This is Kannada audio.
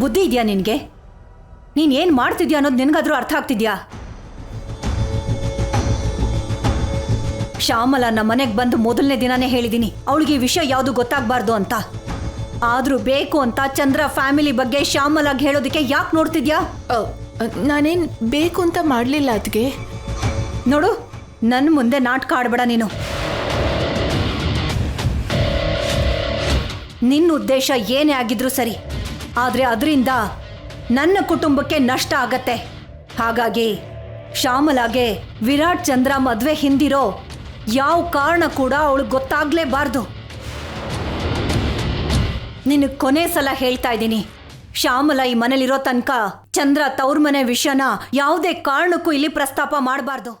ಬುದ್ಧಿ ಇದೆಯಾ ನಿನಗೆ? ನೀನು ಏನು ಮಾಡ್ತಿದ್ಯಾ ಅನ್ನೋದು ನಿನಗಾದರೂ ಅರ್ಥ ಆಗ್ತಿದ್ಯಾ? ಶ್ಯಾಮಲ ನಮ್ಮ ಮನೆಗೆ ಬಂದು ಮೊದಲನೇ ದಿನಾನೇ ಹೇಳಿದ್ದೀನಿ ಅವಳಿಗೆ ಈ ವಿಷಯ ಯಾವುದು ಗೊತ್ತಾಗಬಾರ್ದು ಅಂತ. ಆದರೂ ಬೇಕು ಅಂತ ಚಂದ್ರ ಫ್ಯಾಮಿಲಿ ಬಗ್ಗೆ ಶ್ಯಾಮಲಾಗಿ ಹೇಳೋದಕ್ಕೆ ಯಾಕೆ ನೋಡ್ತಿದ್ಯಾ? ನಾನೇನು ಬೇಕು ಅಂತ ಮಾಡಲಿಲ್ಲ ಅದಕ್ಕೆ ನೋಡು ನನ್ನ ಮುಂದೆ ನಾಟಕ ಆಡಬೇಡ ನೀನು. ನಿನ್ನ ಉದ್ದೇಶ ಏನೇ ಆಗಿದ್ರೂ ಸರಿ. ಆದರೆ ಅದರಿಂದ ನನ್ನ ಕುಟುಂಬಕ್ಕೆ ನಷ್ಟ ಆಗತ್ತೆ. ಹಾಗಾಗಿ ಶ್ಯಾಮಲಾಗೆ ವಿರಾಟ್ ಚಂದ್ರ ಮದುವೆ ಹಿಂದಿರೋ ಯಾವ ಕಾರಣ ಕೂಡ ಅವಳು ಗೊತ್ತಾಗ್ಲೇಬಾರ್ದು. ನಿನ್ನ ಕೊನೆ ಸಲ ಹೇಳ್ತಾ ಇದ್ದೀನಿ, ಶ್ಯಾಮಲ ಈ ಮನೇಲಿರೋ ತನಕ ಚಂದ್ರ ತವ್ರ ಮನೆ ವಿಷಯನ ಯಾವುದೇ ಕಾರಣಕ್ಕೂ ಇಲ್ಲಿ ಪ್ರಸ್ತಾಪ ಮಾಡಬಾರ್ದು.